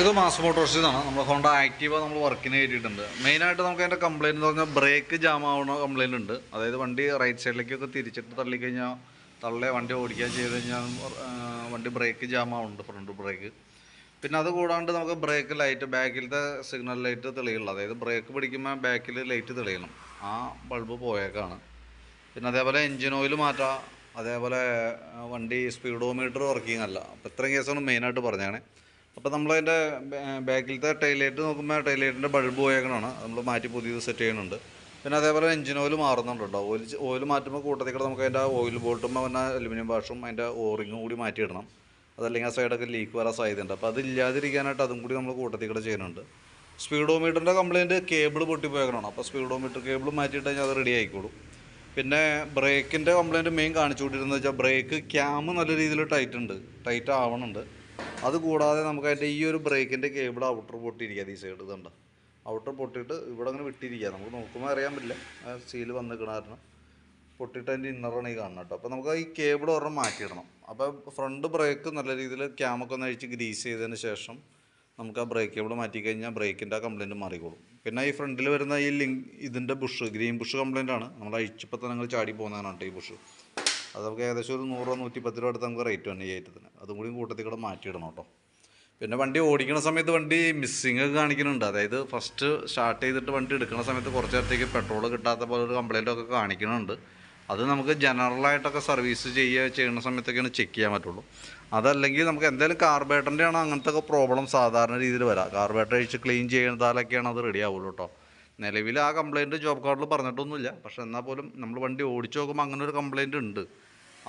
ഇത് മാസ് മോട്ടോഴ്സിൽ നിന്നാണ് നമ്മൾ ഹോണ്ട ആക്റ്റീവ നമ്മൾ വർക്കിന് കയറ്റിയിട്ടുണ്ട് മെയിനായിട്ട് നമുക്ക് അതിന്റെ കംപ്ലയിന്റ് എന്ന് പറഞ്ഞാൽ ബ്രേക്ക് ജാം ആവുന്ന കംപ്ലയിന്റ് ഉണ്ട്. അതായത് വണ്ടി റൈറ്റ് സൈഡിലേക്കൊക്കെ തിരിച്ചിട്ട് തള്ളിക്കഴിഞ്ഞാൽ തള്ളേ വണ്ടി ഓടിക്കാൻ ചെയ്ത് കഴിഞ്ഞാൽ വണ്ടി ബ്രേക്ക് ജാം ആവുന്നുണ്ട് ഫ്രണ്ട് ബ്രേക്ക് പിന്നെ അത് കൂടാണ്ട് നമുക്ക് ബ്രേക്ക് ലൈറ്റ് ബാക്കിലത്തെ സിഗ്നൽ ലൈറ്റ് തെളിയുള്ളൂ. അതായത് ബ്രേക്ക് പിടിക്കുമ്പോൾ ബാക്കിൽ ലൈറ്റ് തെളിയണം. ആ ബൾബ് പോയേക്കാണ്. പിന്നെ അതേപോലെ എൻജിൻ ഓയിൽ മാറ്റാം. അതേപോലെ വണ്ടി സ്പീഡോമീറ്റർ വർക്കിംഗ് അല്ല. അപ്പോൾ ഇത്രയും കേസാണ് മെയിനായിട്ട് പറഞ്ഞാണ് അപ്പോൾ നമ്മളതിന്റെ ബാക്കിലത്തെ ടൈലൈറ്റ് നോക്കുമ്പോൾ ടൈലൈറ്റിന്റെ ബൾബ് പോയേക്കണാണ് നമ്മൾ മാറ്റി പുതിയത് സെറ്റ് ചെയ്യുന്നുണ്ട്. പിന്നെ അതേപോലെ എഞ്ചിൻ ഓയിൽ മാറുന്നുണ്ട് ഓയിൽ ഓയിൽ മാറ്റുമ്പോൾ കൂട്ടത്തിൽ കൂടെ നമുക്ക് അതിന്റെ ഓയിൽ ബോൾട്ടും പിന്നെ അലുമിനിയം വാഷും അതിന്റെ ഓറിങ്ങും കൂടി മാറ്റിയിടണം. അതല്ലെങ്കിൽ ആ സൈഡൊക്കെ ലീക്ക് വരാൻ സാധ്യതയുണ്ട്. അപ്പോൾ അതില്ലാതിരിക്കാനായിട്ട് അതും കൂടി നമ്മൾ കൂട്ടത്തിൽ കൂടെ ചെയ്യുന്നുണ്ട്. സ്പീഡോമീറ്ററിന്റെ കംപ്ലയിന്റ് കേബിൾ പൊട്ടിപ്പോയേക്കണം അപ്പോൾ സ്പീഡോമീറ്റർ കേബിൾ മാറ്റിയിട്ട് അത് റെഡി ആയിക്കോളും. പിന്നെ ബ്രേക്കിന്റെ കംപ്ലയിന്റ് മെയിൻ കാണിച്ചുകൊണ്ടിരുന്നത് വെച്ചാൽ ബ്രേക്ക് ക്യാം നല്ല രീതിയിൽ ടൈറ്റ് ഉണ്ട്. ടൈറ്റ് ആവണുണ്ട്. അത് കൂടാതെ നമുക്ക് അതിന്റെ ഈ ഒരു ബ്രേക്കിന്റെ കേബിൾ ഔട്ടർ പൊട്ടിയിരിക്കുക ഈ സൈഡ് ഇതുണ്ട്. ഔട്ടർ പൊട്ടിയിട്ട് ഇവിടെ അങ്ങനെ വിട്ടിരിക്കുക. നമുക്ക് നോക്കുമ്പോൾ അറിയാൻ പറ്റില്ല. സീൽ വന്ന് കാരണം പൊട്ടിയിട്ട് അതിന്റെ ഇന്നറാണ് ഈ കാണുന്നത് കേട്ടോ. അപ്പോൾ നമുക്ക് ഈ കേബിൾ ഒരെണ്ണം മാറ്റിയിടണം. അപ്പോൾ ഫ്രണ്ട് ബ്രേക്ക് നല്ല രീതിയിൽ ക്യാമൊക്കെ ഒന്ന് അഴിച്ച് ഗ്രീസ് ചെയ്തതിന് ശേഷം നമുക്ക് ആ ബ്രേക്ക് കേബിൾ മാറ്റി കഴിഞ്ഞാൽ ബ്രേക്കിന്റെ ആ കംപ്ലയിന്റ് മാറിക്കോളും. പിന്നെ ഈ ഫ്രണ്ടിൽ വരുന്ന ഈ ലിങ്ക് ഇതിന്റെ ബുഷ് ഗ്രീൻ ബുഷ് കംപ്ലയിന്റ് ആണ്. നമ്മൾ അഴിച്ചപ്പോൾ തന്നെ നിങ്ങൾ ചാടി പോകുന്നതാണ് കേട്ടോ ഈ ബുഷ് അത് നമുക്ക് ഏകദേശം ഒരു നൂറോ നൂറ്റിപ്പത്ത് രൂപ അടുത്ത് നമുക്ക് റേറ്റ് വന്നു ഈ ഐറ്റത്തിന് അതും കൂടി കൂട്ടത്തിൽ കൂടെ മാറ്റിയിടണം കേട്ടോ. പിന്നെ വണ്ടി ഓടിക്കുന്ന സമയത്ത് വണ്ടി മിസ്സിങ് കാണിക്കുന്നുണ്ട്. അതായത് ഫസ്റ്റ് സ്റ്റാർട്ട് ചെയ്തിട്ട് വണ്ടി എടുക്കുന്ന സമയത്ത് കുറച്ച് നേരത്തേക്ക് പെട്രോൾ കിട്ടാത്ത പോലെ ഒരു കംപ്ലൈന്റ് ഒക്കെ കാണിക്കുന്നുണ്ട്. അത് നമുക്ക് ജനറലായിട്ടൊക്കെ സർവീസ് ചെയ്യുക ചെയ്യുന്ന സമയത്തൊക്കെയാണ് ചെക്ക് ചെയ്യാൻ പറ്റുള്ളൂ. അതല്ലെങ്കിൽ നമുക്ക് എന്തെങ്കിലും കാർബേറ്ററിന്റെ ആണോ അങ്ങനത്തെ ഒക്കെ പ്രോബ്ലം സാധാരണ രീതിയിൽ വരാം. കാർബേറ്റർ അഴിച്ച് ക്ലീൻ ചെയ്യുന്നതാലൊക്കെയാണ് അത് റെഡി ആവുള്ളൂ കേട്ടോ. നിലവിൽ ആ കംപ്ലയിന്റ് ജോബ് കാർഡിൽ പറഞ്ഞിട്ടൊന്നുമില്ല. പക്ഷേ എന്നാൽ പോലും നമ്മൾ വണ്ടി ഓടിച്ച് നോക്കുമ്പോൾ അങ്ങനെ ഒരു കംപ്ലൈന്റ് ഉണ്ട്.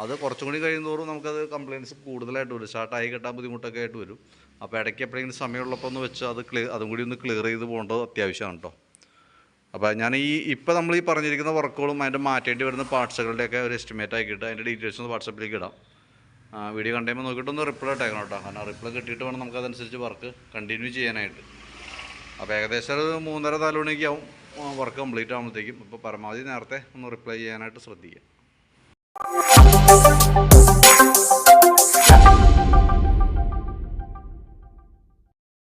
അത് കുറച്ചും കൂടി കഴിയുന്നതോറും നമുക്കത് കംപ്ലയിന്റ്സ് കൂടുതലായിട്ട് വരും. സ്റ്റാർട്ടായി കിട്ടാൻ ബുദ്ധിമുട്ടൊക്കെ ആയിട്ട് വരും. അപ്പോൾ ഇടയ്ക്ക് എപ്പോഴെങ്കിലും സമയമുള്ളപ്പോൾ ഒന്ന് വെച്ച് അത് ക്ലിയർ അതും കൂടി ഒന്ന് ക്ലിയർ ചെയ്ത് പോകേണ്ടത് അത്യാവശ്യമാണ് കേട്ടോ അപ്പോൾ ഞാൻ ഈ ഇപ്പോൾ നമ്മൾ ഈ പറഞ്ഞിരിക്കുന്ന വർക്കുകളും അതിന്റെ മാറ്റേണ്ടി വരുന്ന പാർട്സുകളുടെയൊക്കെ ഒരു എസ്റ്റിമേറ്റ് ആക്കിയിട്ട് അതിന്റെ ഡീറ്റെയിൽസ് ഒന്ന് വാട്സപ്പിലേക്ക് ഇടാം. വീഡിയോ കണ്ടുമ്പോൾ നോക്കിയിട്ടൊന്ന് റിപ്ലൈ ഇട്ടേക്കണം കേട്ടോ കാരണം റിപ്ലൈ കിട്ടിയിട്ട് വേണം നമുക്കതനുസരിച്ച് വർക്ക് കണ്ടിന്യൂ ചെയ്യാനായിട്ട്. അപ്പോൾ ഏകദേശം ഒരു മൂന്നര തലമണിക്ക് ആവും. വർക്ക് കംപ്ലീറ്റ് ആകുമ്പോഴത്തേക്കും ഇപ്പോൾ പരമാവധി നേരത്തെ ഒന്ന് റിപ്ലൈ ചെയ്യാനായിട്ട് ശ്രദ്ധിക്കുക